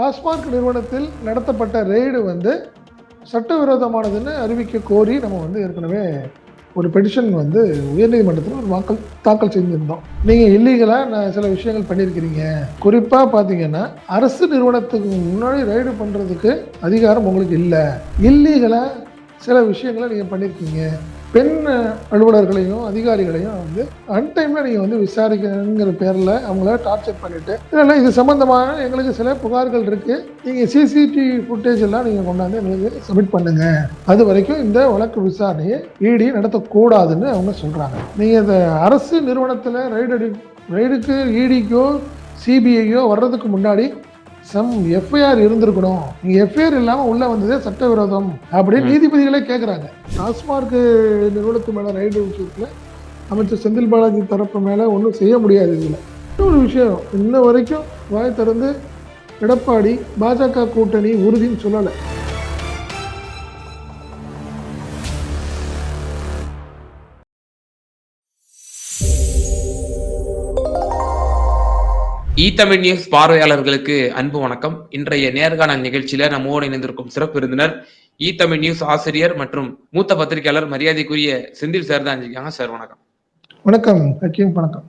டாஸ்மார்க் நிறுவனத்தில் நடத்தப்பட்ட ரெய்டு வந்து சட்டவிரோதமானதுன்னு அறிவிக்க கோரி நம்ம வந்து ஏற்கனவே ஒரு பெட்டிஷன் வந்து உயர்நீதிமன்றத்தில் ஒரு வாக்கல் தாக்கல் செஞ்சுருந்தோம். நீங்கள் இல்லீகலாக சில விஷயங்கள் பண்ணியிருக்கிறீங்க. குறிப்பாக பார்த்தீங்கன்னா அரசு நிறுவனத்துக்கு முன்னாடி ரைடு பண்ணுறதுக்கு அதிகாரம் உங்களுக்கு இல்லை. இல்லீகலாக சில விஷயங்களை நீங்கள் பண்ணியிருக்கீங்க. பெண் அலுவலர்களையும் அதிகாரிகளையும் வந்து அன்டைமில் நீங்கள் வந்து விசாரிக்கணுங்கிற பேரில் அவங்கள டார்ச்சர் பண்ணிவிட்டு இல்லைன்னா இது சம்மந்தமான எங்களுக்கு சில புகார்கள் இருக்குது நீங்கள் சிசிடிவி ஃபுட்டேஜ் எல்லாம் நீங்கள் கொண்டாந்து எங்களுக்கு சப்மிட் பண்ணுங்கள் அது வரைக்கும் இந்த வழக்கு விசாரணையை இடி நடத்தக்கூடாதுன்னு அவங்க சொல்கிறாங்க நீங்கள் இந்த அரசு நிறுவனத்தில் ரைடு அடி ரைடுக்கு இடிக்கோ சிபிஐயோ வர்றதுக்கு முன்னாடி சம் எஃப்ஐஆர் இருந்திருக்கணும். நீங்க எஃப்ஐஆர் இல்லாமல் உள்ள வந்ததே சட்டவிரோதம் அப்படின்னு நீதிபதிகளே கேட்குறாங்க டாஸ்மார்க் நிறுவனத்து மேலே ரைடு விஷயத்தில் அமைச்சர் செந்தில் பாலாஜி தரப்பு மேலே ஒன்றும் செய்ய முடியாது இதில். இன்னொரு விஷயம் இன்ன வரைக்கும் வாய் திறந்து எடப்பாடி பாஜக கூட்டணி உறுதின்னு சொல்லலை. ஈ தமிழ் நியூஸ் பார்வையாளர்களுக்கு அன்பு வணக்கம். இன்றைய நேர்காணல் நிகழ்ச்சியில நம்மோடு இணைந்திருக்கும் சிறப்பு விருந்தினர் ஈ தமிழ் நியூஸ் ஆசிரியர் மற்றும் மூத்த பத்திரிகையாளர் மரியாதைக்குரிய செந்தில் சார் தான் இருக்காங்க சார் வணக்கம். வணக்கம். வணக்கம்.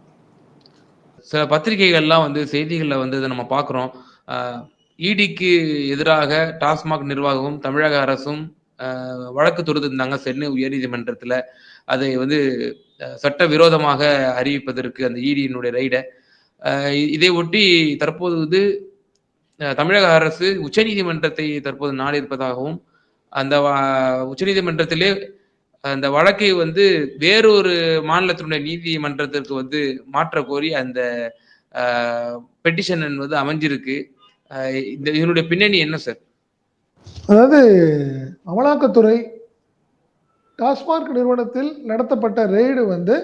சில பத்திரிகைகள்லாம் வந்து செய்திகள்ல வந்து இதை நம்ம பார்க்குறோம். இடிக்கு எதிராக டாஸ்மாக் நிர்வாகமும் தமிழக அரசும் வழக்கு தொடுத்திருந்தாங்க சென்னை உயர்நீதிமன்றத்துல. அதை வந்து அஹ், சட்டவிரோதமாக அறிவிப்பதற்கு அந்த இடியினுடைய ரைடை இதை ஒட்டி தற்போது வந்து தமிழக அரசு உச்சநீதிமன்றத்தை தற்போது நாடியிருப்பதாகவும் அந்த உச்சநீதிமன்றத்திலே அந்த வழக்கை வந்து வேறொரு மாநிலத்தினுடைய நீதிமன்றத்திற்கு வந்து மாற்ற கோரி அந்த பெட்டிஷன் என்பது அமைஞ்சிருக்கு. இந்த இதனுடைய பின்னணி என்ன சார் அதாவது அமலாக்கத்துறை டாஸ்மாக் நிறுவனத்தில் நடத்தப்பட்ட ரெய்டு வந்து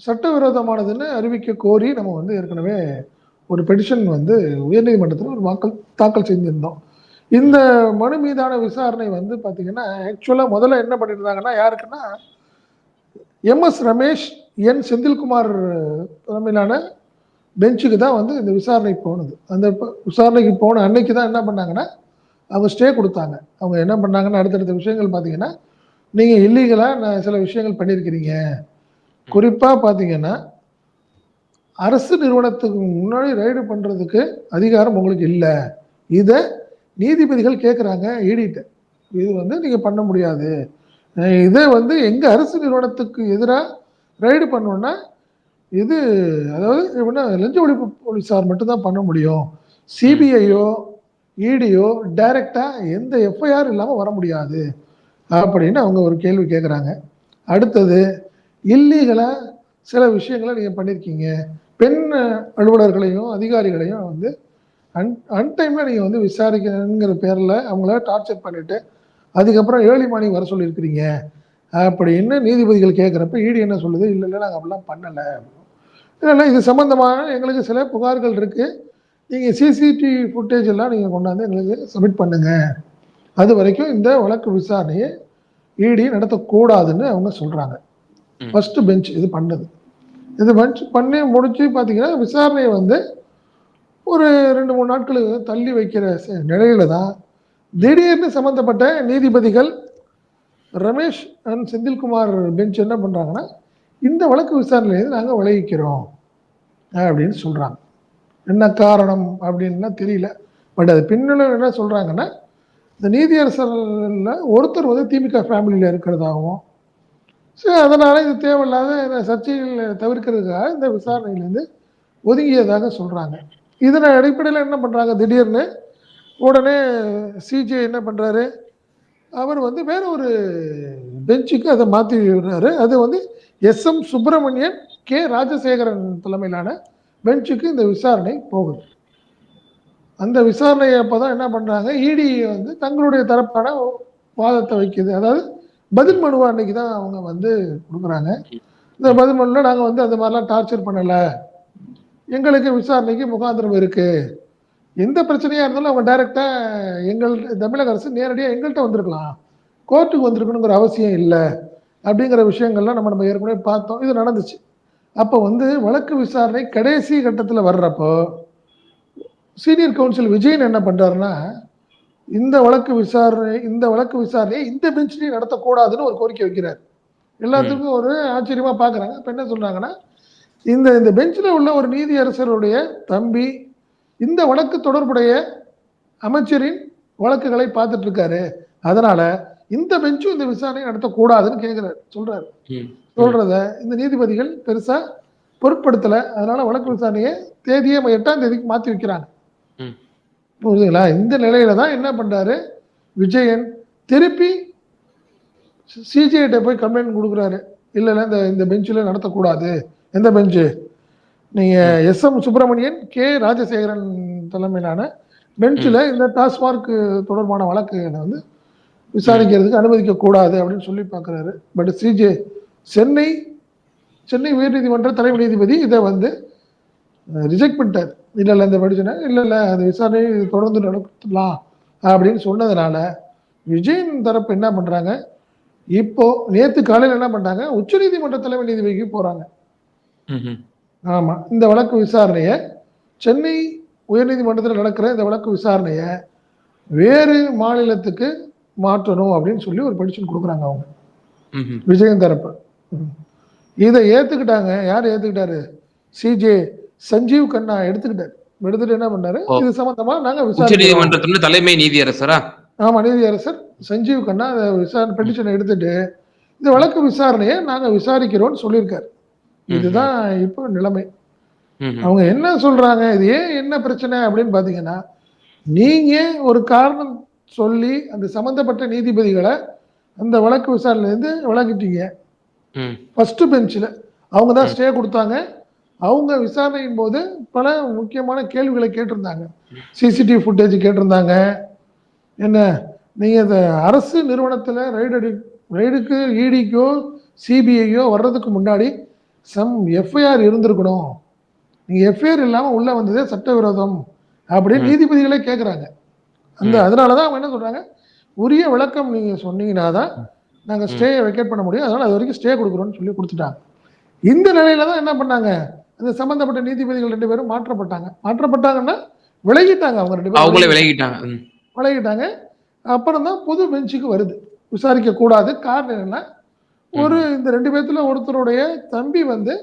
சட்டவிரோதமானதுன்னு அறிவிக்க கோரி நம்ம வந்து ஏற்கனவே ஒரு பெட்டிஷன் வந்து உயர்நீதிமன்றத்தில் ஒரு வாக்கல் தாக்கல் செஞ்சிருந்தோம். இந்த மனு மீதான விசாரணை வந்து பார்த்தீங்கன்னா ஆக்சுவலாக முதல்ல என்ன பண்ணியிருந்தாங்கன்னா யாருக்குன்னா எம்எஸ் ரமேஷ் என் செந்தில்குமார் தலைமையிலான பெஞ்சுக்கு தான் வந்து இந்த விசாரணைக்கு போனது. அந்த விசாரணைக்கு போன அன்னைக்கு தான் என்ன பண்ணாங்கன்னா அவங்க ஸ்டே கொடுத்தாங்க. அவங்க என்ன பண்ணாங்கன்னா அடுத்தடுத்த விஷயங்கள் பார்த்தீங்கன்னா நீங்கள் இல்லீகலாக நான் சில விஷயங்கள் பண்ணியிருக்கிறீங்க குறிப்பாக பார்த்தீங்கன்னா அரசு நிறுவனத்துக்கு முன்னாடி ரைடு பண்ணுறதுக்கு அதிகாரம் உங்களுக்கு இல்லை. இதை நீதிபதிகள் கேட்குறாங்க ஈடிட்ட இது வந்து நீங்கள் பண்ண முடியாது. இதை வந்து எங்கள் அரசு நிறுவனத்துக்கு எதிராக ரைடு பண்ணோன்னா இது அதாவது எப்படின்னா லஞ்ச ஒழிப்பு போலீஸார் மட்டும்தான் பண்ண முடியும். சிபிஐயோ இடியோ டைரக்டாக எந்த எஃப்ஐஆர் இல்லாமல் வர முடியாது. அப்படின்னு அவங்க ஒரு கேள்வி கேட்குறாங்க அடுத்தது இல்லீகலாக சில விஷயங்களை நீங்கள் பண்ணியிருக்கீங்க பெண் அலுவலர்களையும் அதிகாரிகளையும் வந்து அன் அன்டைமில் நீங்கள் வந்து விசாரிக்கணுங்கிற பேரில் அவங்கள டார்ச்சர் பண்ணிவிட்டு அதுக்கப்புறம் ஏழு மார்னிங் வர சொல்லியிருக்கிறீங்க. அப்படின்னு நீதிபதிகள் கேட்குறப்ப ஈடி என்ன சொல்லுது? இல்லை இல்லை நாங்கள் அப்படிலாம் பண்ணலை. இல்லை இது சம்மந்தமான எங்களுக்கு சில புகார்கள் இருக்குது நீங்கள் சிசிடிவி ஃபுட்டேஜ் எல்லாம் நீங்கள் கொண்டாந்து எங்களுக்கு சப்மிட் பண்ணுங்கள் அது வரைக்கும் இந்த வழக்கு விசாரணையை ஈடி நடத்தக்கூடாதுன்னு அவங்க சொல்கிறாங்க ஃபஸ்ட்டு ஃபர்ஸ்ட் பெஞ்ச் இது பண்ணது. இது பெஞ்ச் பண்ணி முடிச்சு பார்த்தீங்கன்னா விசாரணையை வந்து ஒரு ரெண்டு மூணு நாட்கள் தள்ளி வைக்கிற நிலையில தான் திடீர்னு சம்மந்தப்பட்ட நீதிபதிகள் ரமேஷ் அண்ட் செந்தில்குமார் பெஞ்ச் என்ன பண்ணுறாங்கன்னா இந்த வழக்கு விசாரணையிலேருந்து நாங்கள் விளைவிக்கிறோம் அப்படின்னு சொல்கிறாங்க என்ன காரணம் அப்படின்னா தெரியல. பட் அது பின்னணியில் என்ன சொல்கிறாங்கன்னா இந்த நீதியரசர்ல ஒருத்தர் வந்து திமுக ஃபேமிலியில் இருக்கிறதாகவும் சரி அதனால் இது தேவையில்லாத சர்ச்சைகள் தவிர்க்கிறதுக்காக இந்த விசாரணையிலேருந்து ஒதுங்கியதாக சொல்கிறாங்க இதன் அடிப்படையில் என்ன பண்ணுறாங்க திடீர்னு உடனே சிஜே என்ன பண்ணுறாரு அவர் வந்து வேற ஒரு பெஞ்சுக்கு அதை மாற்றி விடுறாரு. அது வந்து S M Subramanian K Rajasekaran தலைமையிலான பெஞ்சுக்கு இந்த விசாரணை போகுது. அந்த விசாரணையை அப்போ தான் என்ன பண்ணுறாங்க இடி வந்து தங்களுடைய தரப்பான வாதத்தை வைக்குது. அதாவது பதில் மனுவா அன்னைக்கு தான் அவங்க வந்து கொடுக்குறாங்க. இந்த பதில் மனுவில் நாங்கள் வந்து அந்த மாதிரிலாம் டார்ச்சர் பண்ணலை. எங்களுக்கு விசாரணைக்கு முகாந்திரம் இருக்கு. எந்த பிரச்சனையாக இருந்தாலும் அவங்க டைரெக்டாக எங்கள் தமிழக அரசு நேரடியாக எங்கள்கிட்ட வந்திருக்கலாம். கோர்ட்டுக்கு வந்திருக்கணுங்கிற அவசியம் இல்லை. அப்படிங்கிற விஷயங்கள்லாம் நம்ம நம்ம ஏற்கனவே பார்த்தோம். இது நடந்துச்சு. அப்போ வந்து வழக்கு விசாரணை கடைசி கட்டத்தில் வர்றப்போ சீனியர் கவுன்சில் விஜயன் என்ன பண்ணுறாருன்னா இந்த வழக்கு விசாரணை இந்த வழக்கு விசாரணையை இந்த பெஞ்ச்லையும் நடத்தக்கூடாதுன்னு ஒரு கோரிக்கை வைக்கிறார். எல்லாத்துக்கும் ஒரு ஆச்சரியமா பார்க்கறாங்க இப்ப என்ன சொல்றாங்கன்னா இந்த இந்த பெஞ்சில் உள்ள ஒரு நீதியரசருடைய தம்பி இந்த வழக்கு தொடர்புடைய அமைச்சரின் வழக்குகளை பார்த்துட்டு இருக்காரு. அதனால இந்த பெஞ்சும் இந்த விசாரணை நடத்தக்கூடாதுன்னு கேட்கிறாரு சொல்றாரு. சொல்றத இந்த நீதிபதிகள் பெருசா பொருட்படுத்தல. அதனால வழக்கு விசாரணையை தேதியை எட்டாம் தேதிக்கு மாத்தி வைக்கிறாங்க. புரியுதுங்களா? இந்த நிலையில தான் என்ன பண்றாரு? விஜயன் திருப்பி சிஜிஐட்ட போய் கம்ப்ளைண்ட் கொடுக்குறாரு. இல்ல இல்ல இந்த இந்த பெஞ்சில் நடத்தக்கூடாது. எந்த பெஞ்சு நீங்க S M Subramanian K Rajasekaran தலைமையிலான பெஞ்சில் இந்த டாஸ்மார்க் தொடர்பான வழக்குகளை வந்து விசாரிக்கிறதுக்கு அனுமதிக்க கூடாது அப்படின்னு சொல்லி பார்க்குறாரு. பட் சிஜே சென்னை சென்னை உயர்நீதிமன்ற தலைமை நீதிபதி இதை வந்து ரிஜெக்ட் பண்ணிட்டார். இல்லை இல்லை இந்த படிச்சுனா இல்லை இல்லை அந்த விசாரணை தொடர்ந்து நடத்தலாம் அப்படின்னு சொன்னதுனால விஜயன் தரப்பு என்ன பண்றாங்க? இப்போ நேத்து காலையில் என்ன பண்றாங்க? உச்சநீதிமன்ற தலைமை நீதிபதிக்கு போறாங்க. ம்ஹும். ஆமா. இந்த வழக்கு விசாரணையை சென்னை உயர்நீதிமன்றத்தில் நடக்கிற இந்த வழக்கு விசாரணையை வேறு மாநிலத்துக்கு மாற்றணும் அப்படின்னு சொல்லி ஒரு பெடிஷன் கொடுக்குறாங்க அவங்க. விஜயன் தரப்பு. இதை ஏத்துக்கிட்டாங்க. யார் ஏத்துக்கிட்டாரு? சிஜே சஞ்சீவ் கண்ணா எடுத்துக்கிட்டாரு. எடுத்துட்டு என்ன பண்ணாரு. இது சம்பந்தமா நாங்க உச்ச தலைமை நீதியரசரா? ஆமா நீதியரசர் சஞ்சீவ் கண்ணா அதை விசாரணை பெட்டிஷனை எடுத்துட்டு இந்த வழக்கு விசாரணையை நாங்க விசாரிக்கிறோம்னு சொல்லியிருக்காரு. இதுதான் இப்போ நிலைமை. அவங்க என்ன சொல்றாங்க? இது ஏன் என்ன பிரச்சனை அப்படின்னு பாத்தீங்கன்னா நீங்க ஒரு காரணம் சொல்லி அந்த சம்பந்தப்பட்ட நீதிபதிகளை அந்த வழக்கு விசாரணையிலேருந்து விளக்கிட்டீங்க. ஃபர்ஸ்ட் பெஞ்சில் அவங்க தான் ஸ்டே கொடுத்தாங்க. அவங்க விசாரணையின் போது பல முக்கியமான கேள்விகளை கேட்டிருந்தாங்க. சிசிடிவி ஃபுட்டேஜ் கேட்டிருந்தாங்க. என்ன நீங்கள் இந்த அரசு நிறுவனத்தில் ரைடு அடி ரைடுக்கு இடிக்கோ சிபிஐயோ வர்றதுக்கு முன்னாடி சம் எஃப்ஐஆர் இருந்திருக்கணும். நீங்கள் எஃப்ஐஆர் இல்லாமல் உள்ளே வந்ததே சட்டவிரோதம் அப்படின்னு நீதிபதிகளே கேட்குறாங்க அந்த அதனால தான் அவங்க என்ன சொல்கிறாங்க உரிய விளக்கம் நீங்கள் சொன்னீங்கன்னா தான் நாங்கள் ஸ்டேயை வெக்கேட் பண்ண முடியும். அதனால அது வரைக்கும் ஸ்டே கொடுக்குறோம்னு சொல்லி கொடுத்துட்டாங்க. இந்த நிலையில தான் என்ன பண்ணாங்க அந்த சம்பந்தப்பட்ட நீதிபதிகள் ரெண்டு பேரும் மாற்றப்பட்டாங்க. மாற்றப்பட்டாங்கன்னா விலகிட்டாங்க அவங்க ரெண்டு பேரும். அவங்களே விலகிட்டாங்க. விலகிட்டாங்க. அப்புறம் தான் புது பெஞ்சுக்கு வருது. விசாரிக்க கூடாது. காரணம் என்னன்னா ஒரு இந்த ரெண்டு பேர்த்துல ஒருத்தருடைய தம்பி வந்து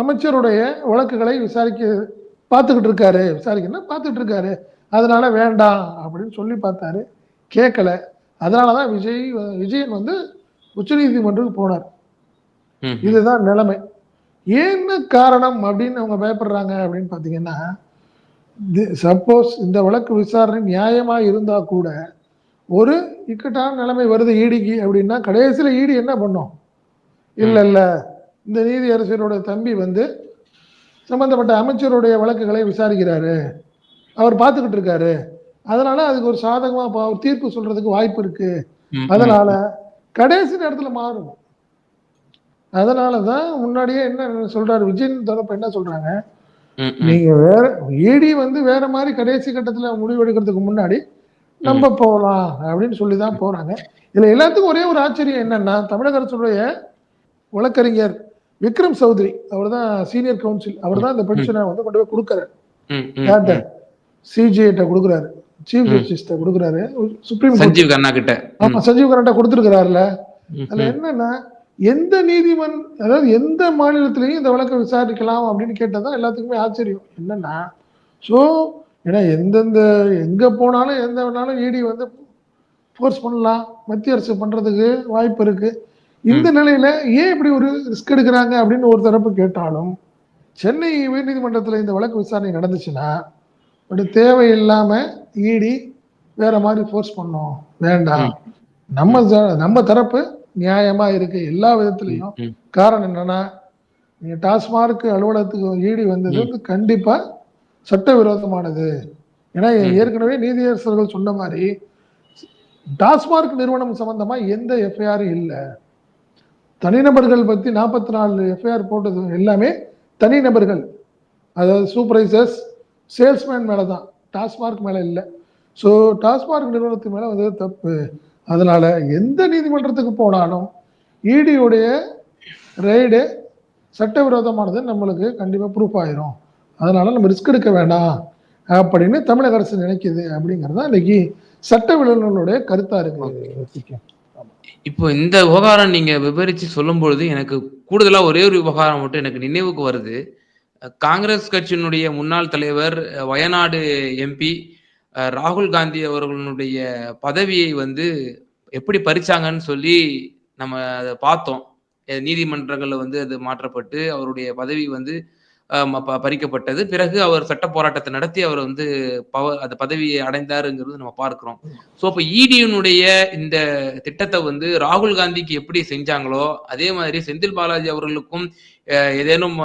அமைச்சருடைய வழக்குகளை விசாரிக்க பார்த்துக்கிட்டு இருக்காரு. விசாரிக்கணும் பார்த்துக்கிட்டு இருக்காரு. அதனால வேண்டாம் அப்படின்னு சொல்லி பார்த்தாரு. கேட்கல. அதனால தான் விஜய் விஜயன் வந்து உச்சநீதிமன்றத்துக்கு போனார். இதுதான் நிலைமை. என்ன காரணம் அப்படின்னு அவங்க பயப்படுறாங்க அப்படின்னு பார்த்தீங்கன்னா சப்போஸ் இந்த வழக்கு விசாரணை நியாயமா இருந்தா கூட ஒரு இக்கட்டான நிலைமை வருது ஈடிக்கு அப்படின்னா கடைசியில் ஈடி என்ன பண்ணும்? இல்ல இல்ல. இந்த நீதியரசரோட தம்பி வந்து சம்பந்தப்பட்ட அமைச்சருடைய வழக்குகளை விசாரிக்கிறாரு. அவர் பார்த்துக்கிட்டு இருக்காரு. அதனால அதுக்கு ஒரு சாதகமா பா- ஒரு தீர்ப்பு சொல்றதுக்கு வாய்ப்பு இருக்கு. அதனால கடைசி நேரத்துல மாறும் அதனால தான் முன்னாடியே என்ன சொல்றாரு விஜயன் தரப்பு என்ன சொல்றாங்க. நீங்க வேற ஈடி வந்து வேற மாதிரி கடைசி கட்டத்துல முடிவெடுக்கிறதுக்கு முன்னாடி நம்ம போகலாம் அப்படின்னு சொல்லி தான் போறாங்க. இதுல எல்லாத்துக்கும் ஒரே ஒரு ஆச்சரியம் என்னன்னா தமிழக அரசுடைய வழக்கறிஞர் விக்ரம் சௌத்ரி அவர் தான் சீனியர் கவுன்சில் அவர் தான் இந்த பென்ஷனை வந்து கொண்டு போய் கொடுக்குறாரு. யார்கிட்ட? சிஜிஐட்ட கொடுக்குறாரு. சீஃப் ஜஸ்டிஸ்ட கொடுக்குறாரு. சுப்ரீம் சஞ்சீவ் கண்ணா கிட்ட. ஆமா சஞ்சீவ் கரண்டா கொடுத்துருக்கிறாருல. அதுல என்னன்னா எந்த நீதிமன் அதாவது எந்த மாநிலத்திலையும் இந்த வழக்கை விசாரிக்கலாம் அப்படின்னு கேட்டதான் எல்லாத்துக்குமே ஆச்சரியம். என்னன்னா ஸோ ஏன்னா எந்தெந்த எங்க போனாலும் எந்த வேணாலும் இடி வந்து ஃபோர்ஸ் பண்ணலாம். மத்திய அரசு பண்றதுக்கு வாய்ப்பு இருக்கு. இந்த நிலையில ஏன் இப்படி ஒரு ரிஸ்க் எடுக்கிறாங்க அப்படின்னு ஒரு தரப்பு கேட்டாலும் சென்னை உயர்நீதிமன்றத்தில் இந்த வழக்கு விசாரணை நடந்துச்சுன்னா ஒரு தேவையில்லாம இடி வேற மாதிரி ஃபோர்ஸ் பண்ணோம். வேண்டாம். நம்ம நம்ம தரப்பு நியாயமா இருக்கு. எல்லா விதத்திலையும். காரணம் என்னன்னா நீங்க டாஸ்மார்க் அலுவலகத்துக்கு ஈடி வந்தது வந்து கண்டிப்பா சட்டவிரோதமானது. ஏன்னா ஏற்கனவே நீதியரசர்கள் சொன்ன மாதிரி டாஸ்மார்க் நிறுவனம் சம்பந்தமா எந்த எஃப்ஐஆர் இல்ல. தனிநபர்கள் பத்தி நாற்பத்தி நாலு எஃப்ஐஆர் போட்டது எல்லாமே தனிநபர்கள். அதாவது சூப்பர்வைசர்ஸ் சேல்ஸ்மேன் மேல தான் டாஸ்மார்க் மேல இல்லை. ஸோ டாஸ்மார்க் நிறுவனத்து மேல வந்து தப்பு. அதனால எந்த நீதிமன்றத்துக்கு போனாலும் இடியுடைய ரைடு சட்டவிரோதமானது நம்மளுக்கு கண்டிப்பா ப்ரூஃப் ஆயிரும். அதனால நம்ம ரிஸ்க் எடுக்க வேண்டாம் அப்படின்னு தமிழக அரசு நினைக்குது அப்படிங்கிறது இன்னைக்கு சட்ட வல்லுநர்களுடைய கருத்தா இருக்கு. இப்போ இந்த விவகாரம் நீங்க விவரிச்சு சொல்லும்பொழுது எனக்கு கூடுதலா ஒரே ஒரு விவகாரம் மட்டும் எனக்கு நினைவுக்கு வருது. காங்கிரஸ் கட்சியினுடைய முன்னாள் தலைவர் வயநாடு எம்பி ராகுல் காந்தி அவர்களுடைய பதவியை வந்து எப்படி பறிச்சாங்கன்னு சொல்லி நம்ம அதை பார்த்தோம். நீதிமன்றங்களில் வந்து அது மாற்றப்பட்டு அவருடைய பதவி வந்து ப- பறிக்கப்பட்டது. பிறகு அவர் சட்ட போராட்டத்தை நடத்தி அவர் வந்து பவ அந்த பதவியை அடைந்தாருங்கிறது நம்ம பார்க்கிறோம். ஸோ இப்போ இடியினுடைய இந்த திட்டத்தை வந்து ராகுல் காந்திக்கு எப்படி செஞ்சாங்களோ அதே மாதிரி செந்தில் பாலாஜி அவர்களுக்கும் ஏதேனும்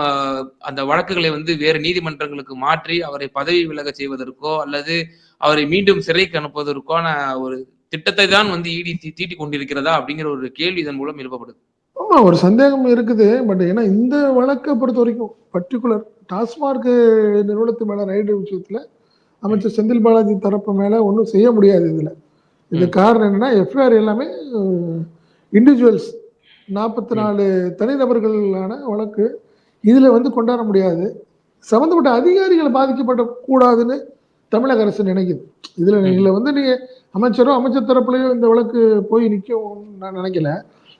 அந்த வழக்குகளை வந்து வேறு நீதிமன்றங்களுக்கு மாற்றி அவரை பதவி விலக செய்வதற்கோ அல்லது அவரை மீண்டும் சிறைக்கு அனுப்புவதற்கான ஒரு திட்டத்தை தான் வந்து இடி தீட்டி கொண்டிருக்கிறதா அப்படிங்கிற ஒரு கேள்வி இதன் மூலம் எழுப்பப்படுது. ஆமா ஒரு சந்தேகம் இருக்குது. பட் ஏன்னா இந்த வழக்கை பொறுத்த வரைக்கும் பர்டிகுலர் டாஸ்மார்க் நிறுவனத்து மேல ரைடு விஷயத்துல அமைச்சர் செந்தில் பாலாஜி தரப்பு மேல ஒன்றும் செய்ய முடியாது இதுல. இது. காரணம் என்னன்னா எஃப்ஐஆர் எல்லாமே இண்டிவிஜுவல்ஸ் நாற்பத்தி நாலு தனிநபர்களான வழக்கு இதுல வந்து கொண்டாட முடியாது. சம்பந்தப்பட்ட அதிகாரிகள் பாதிக்கப்பட கூடாதுன்னு தமிழக அரசு நினைக்குது. இதுல. இதுல வந்து நீங்க அமைச்சரோ அமைச்சர் தரப்புலயோ இந்த வழக்கு போய் நிற்கும் நான் நினைக்கல.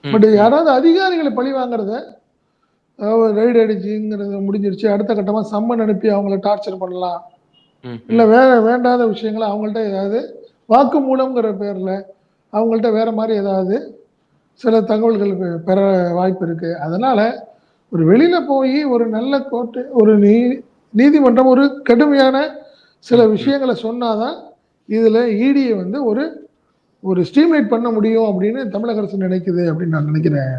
பட் யாராவது அதிகாரிகளை பழி வாங்குறத ரைடு அடிச்சுங்கிறது முடிஞ்சிருச்சு. அடுத்த கட்டமா சம்மன் அனுப்பி அவங்கள டார்ச்சர் பண்ணலாம். இல்ல வேற வேண்டாத விஷயங்களை அவங்கள்ட்ட ஏதாவது வாக்கு மூலம்ங்கிற பேர்ல அவங்கள்ட்ட வேற மாதிரி ஏதாவது சில தகவல்கள் பெற வாய்ப்பு இருக்கு அதனால ஒரு வெளியில போய் ஒரு நல்ல கோர்ட்டு ஒரு நீ நீதிமன்றம் ஒரு கடுமையான சில. விஷயங்களை சொன்னாதான் இதுல இடியை வந்து ஒரு ஒரு ஸ்ட்ரீம்லைட் பண்ண முடியும் அப்படின்னு தமிழக அரசு நினைக்குது அப்படின்னு நான் நினைக்கிறேன்.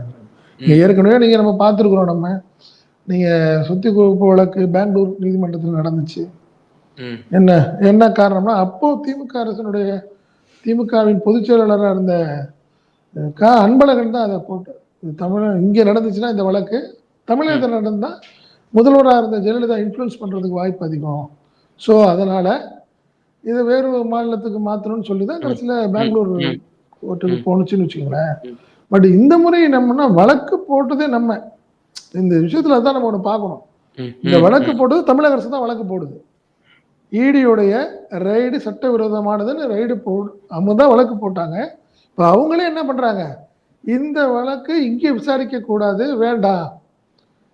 ஏற்கனவே நீங்க நம்ம பார்த்துருக்குறோம் நம்ம நீங்க சொத்து குவிப்பு வழக்கு பெங்களூர் நீதிமன்றத்தில் நடந்துச்சு என்ன என்ன காரணம்னா அப்போ திமுக அரசனுடைய திமுகவின் பொதுச் செயலாளராக இருந்த க அன்பழகன் தான் அதை போட்டு தமிழ் இங்கே நடந்துச்சுன்னா இந்த வழக்கு. தமிழகத்தில் நடந்தா முதல்வராக இருந்த ஜெயலலிதா இன்ஃப்ளூயன்ஸ் பண்ணுறதுக்கு வாய்ப்பு அதிகம். ஸோ அதனால இதை வேறு மாநிலத்துக்கு மாற்றணும்னு சொல்லி தான் கடைசியில் பெங்களூர் கோர்ட்டுக்கு. போணுச்சுன்னு வச்சுக்கோங்களேன். பட் இந்த முறை நம்மனா வழக்கு போட்டதே நம்ம. இந்த விஷயத்துல தான் நம்ம ஒன்று பார்க்கணும். இந்த வழக்கு. போட்டது தமிழக அரசு தான் வழக்கு போடுது. ஈடியோடைய ரைடு சட்டவிரோதமானதுன்னு ரைடு போ அவங்க தான் வழக்கு போட்டாங்க. இப்போ அவங்களே என்ன பண்றாங்க? இந்த வழக்கு இங்கே விசாரிக்க கூடாது வேண்டாம்.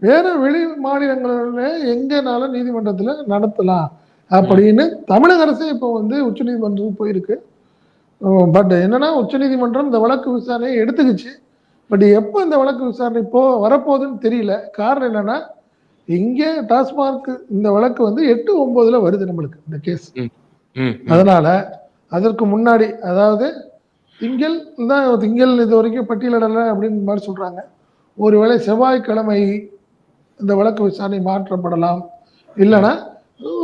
வேற வெளி மாநிலங்களில் எங்கனாலும் நீதிமன்றத்தில் நடத்தலாம். அப்படின்னு தமிழக அரசு இப்போ வந்து உச்சநீதிமன்றத்துக்கு போயிருக்கு. பட் என்னன்னா உச்சநீதிமன்றம் இந்த வழக்கு விசாரணையை எடுத்துக்கிச்சு. பட் எப்போ இந்த வழக்கு விசாரணை போ வரப்போகுதுன்னு தெரியல. காரணம் என்னன்னா இங்கே டாஸ்மார்க் இந்த வழக்கு வந்து எட்டு ஒன்பதுல வருது நம்மளுக்கு இந்த கேஸ். அதனால அதற்கு முன்னாடி அதாவது திங்கள் தான் திங்கள் இது வரைக்கும் பட்டியலிடலை அப்படின்னு மாதிரி சொல்றாங்க. ஒருவேளை செவ்வாய்க்கிழமை இந்த வழக்கு விசாரணை மாற்றப்படலாம். இல்லைன்னா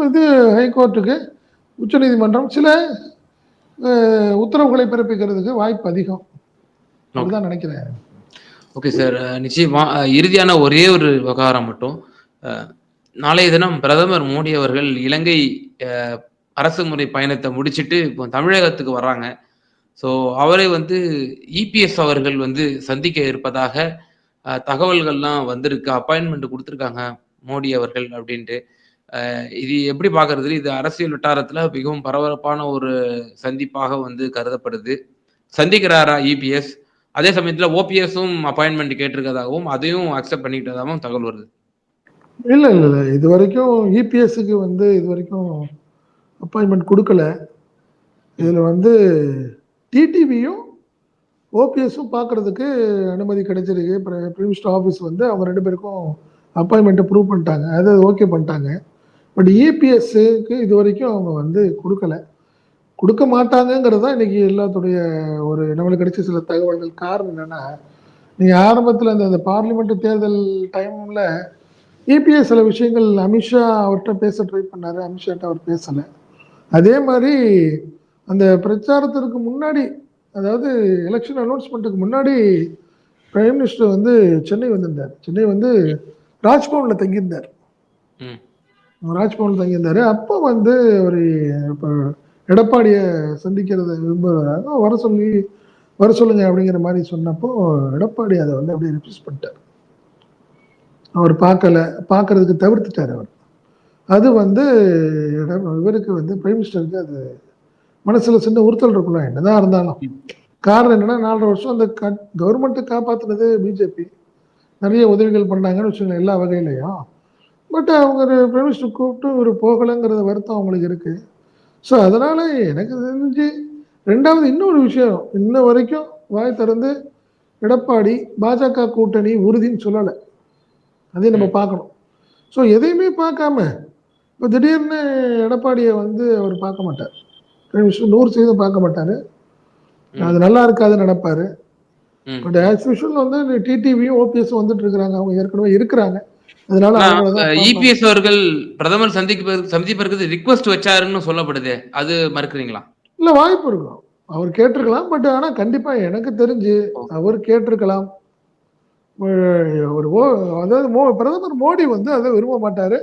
இது ஹைகோர்ட்டுக்கு உச்சநீதிமன்றம் சில உத்தரவுகளை பிறப்பிக்கிறதுக்கு வாய்ப்பு அதிகம். அப்படிதான் நினைக்கிறேன். Okay sir. நிச்சயமா இறுதியான ஒரே ஒரு விவகாரம் மட்டும் நாளைய தினம் பிரதமர் மோடி அவர்கள் இலங்கை அரசு முறை பயணத்தை முடிச்சிட்டு இப்போ தமிழகத்துக்கு வர்றாங்க. ஸோ அவரை வந்து இபிஎஸ் அவர்கள் வந்து சந்திக்க இருப்பதாக தகவல்கள்லாம் வந்திருக்கு. அப்பாயின்மெண்ட் கொடுத்துருக்காங்க மோடி அவர்கள் அப்படின்ட்டு. இது எப்படி பார்க்கறது? இது அரசியல் வட்டாரத்தில் மிகவும் பரபரப்பான ஒரு சந்திப்பாக வந்து கருதப்படுது. சந்திக்கிறாரா இபிஎஸ் அதே சமயத்தில் ஓபிஎஸும் அப்பாயின்மெண்ட் கேட்டிருக்கதாகவும் அதையும் அக்செப்ட் பண்ணிக்கிட்டதாகவும் தகவல் வருது. இல்லை இல்லை இல்லை. இது வரைக்கும் இபிஎஸ்க்கு வந்து இது வரைக்கும் அப்பாயின்மெண்ட் கொடுக்கல. இதில் வந்து டிடிவியும் ஓபிஎஸும் பார்க்கறதுக்கு அனுமதி கிடைச்சிருக்கு. பிரைம் ஆஃபீஸ் வந்து அவங்க ரெண்டு பேருக்கும் அப்பாயின்மெண்ட்டை ப்ரூவ் பண்ணிட்டாங்க. அது ஓகே பண்ணிட்டாங்க. பட் இபிஎஸ்ஸுக்கு இது வரைக்கும் அவங்க வந்து கொடுக்கல. கொடுக்க மாட்டாங்கங்கிறது தான் இன்னைக்கு எல்லாத்துடைய ஒரு நம்மளுக்கு கிடைச்ச சில தகவல்கள். காரணம் என்னென்னா நீங்கள் ஆரம்பத்தில் அந்த அந்த பார்லிமெண்ட் தேர்தல் டைமில் இபிஎஸ் சில விஷயங்கள் அமித்ஷா அவர்கிட்ட பேச ட்ரை பண்ணார். அமித்ஷாட்ட அவர் பேசலை. அதே மாதிரி அந்த பிரச்சாரத்திற்கு முன்னாடி அதாவது எலெக்ஷன் அனௌன்ஸ்மெண்ட்டுக்கு முன்னாடி பிரைம் மினிஸ்டர் வந்து சென்னை வந்திருந்தார். சென்னை வந்து ராஜ்பவனில் தங்கியிருந்தார். ராஜ்பவனில் தங்கியிருந்தார். அப்போ வந்து ஒரு இப்போ எடப்பாடியை சந்திக்கிறத விரும்புகிறாங்க வர சொல்லி வர சொல்லுங்க அப்படிங்கிற மாதிரி சொன்னப்போ எடப்பாடி அதை வந்து அப்படியே ரிஃப்யூஸ் பண்ணிட்டார். அவர் பார்க்கல பார்க்கறதுக்கு தவிர்த்துட்டார் அவர். அது வந்து இவருக்கு வந்து பிரைம் மினிஸ்டருக்கு அது மனசில் சின்ன உறுத்தல் இருக்குல்ல என்னதான் இருந்தாலும். காரணம் என்னன்னா நாலரை வருஷம் அந்த கவர்மெண்ட்டை காப்பாற்றினது பிஜேபி நிறைய உதவிகள் பண்ணாங்கன்னு வச்சுக்கோங்களேன் எல்லா வகையிலையும். பட் அவங்க ஒரு பிரைம் மினிஸ்டர் கூப்பிட்டு ஒரு போகலைங்கிறது வருத்தம் அவங்களுக்கு இருக்கு. ஸோ அதனால எனக்கு தெரிஞ்சு ரெண்டாவது இன்னொரு விஷயம் இன்ன வரைக்கும் வாய் திறந்து எடப்பாடி பாஜக கூட்டணி உறுதின்னு சொல்லலை. அதையும் நம்ம பார்க்கணும். ஸோ எதையுமே பார்க்காம இப்போ திடீர்னு எடப்பாடியை வந்து அவர் பார்க்க மாட்டார். நூறு சதவீதம் பார்க்க மாட்டார். அது நல்லா இருக்காதுன்னு நினைப்பாரு. பட் ஆஸ் யூஷுவல் வந்து டிடிவியும் ஓபிஎஸ் வந்துட்டு இருக்கிறாங்க. அவங்க ஏற்கனவே இருக்கிறாங்க. அதனால. இபிஎஸ் அவர்கள் பிரதமர் சந்திக்க சந்திப்பதற்கு ரிக்வஸ்ட் வச்சாருன்னு சொல்லப்படுது. அது மறுக்கிறீங்களா? இல்ல வாய்ப்பு இருக்கும். அவர் கேட்டிருக்கலாம். பட் ஆனா கண்டிப்பா எனக்கு தெரிஞ்சு அவர் கேட்டிருக்கலாம். ஒரு ஓ அதாவது மோ பிரதமர் மோடி வந்து அதை விரும்ப மாட்டாரு.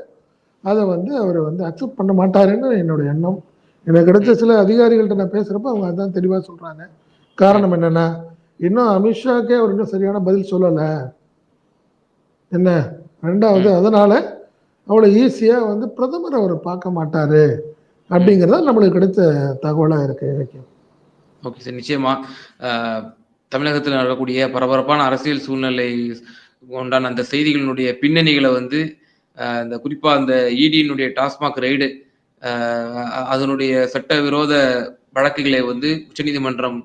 அதை வந்து அவர் வந்து அக்செப்ட் பண்ண மாட்டாருன்னு என்னோட எண்ணம். எனக்கு கிடைச்ச சில அதிகாரிகள்கிட்ட நான் பேசுகிறப்ப அவங்க அதான் தெளிவாக சொல்கிறாங்க காரணம் என்னென்னா இன்னும் அமித்ஷாக்கே அவர் இன்னும் சரியான பதில் சொல்லலை. என்ன? ரெண்டாவது அதனால் அவ்வளோ ஈஸியாக வந்து பிரதமர் அவர் பார்க்க மாட்டார் அப்படிங்கிறத நம்மளுக்கு கிடைத்த தகவலாக இருக்குது இலக்கியம் ஓகே சார் நிச்சயமா. தமிழகத்தில் நடக்கக்கூடிய பரபரப்பான அரசியல் சூழ்நிலை உண்டான அந்த செய்திகளினுடைய பின்னணிகளை வந்து இந்த குறிப்பாக அந்த இடியினுடைய டாஸ்மாக் ரெய்டு அதனுடைய சட்டவிரோத வழக்குகளை வந்து உச்சநீதிமன்றம்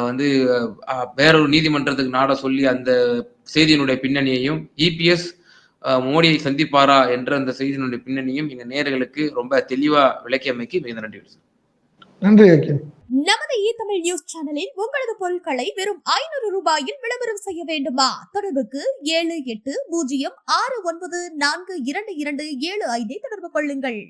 வந்து வேறொரு நீதிமன்றத்துக்கு நாட சொல்லி அந்த செய்தியினுடைய பின்னணியையும் இபிஎஸ் மோடியை சந்திப்பாரா என்ற அந்த செய்தியினுடைய பின்னணியும் எங்க நேயர்களுக்கு ரொம்ப தெளிவா விளக்கியமைக்கு மிக நன்றி சார் நன்றி இலக்கியம் நமது இ தமிழ் நியூஸ் சேனலில் உங்களது பொருட்களை வெறும் ஐநூறு ரூபாயில் விளம்பரம் செய்ய வேண்டுமா? தொடர்புக்கு ஏழு எட்டு பூஜ்ஜியம் ஆறு ஒன்பது நான்கு இரண்டு இரண்டு ஏழு ஐந்தை தொடர்பு கொள்ளுங்கள்.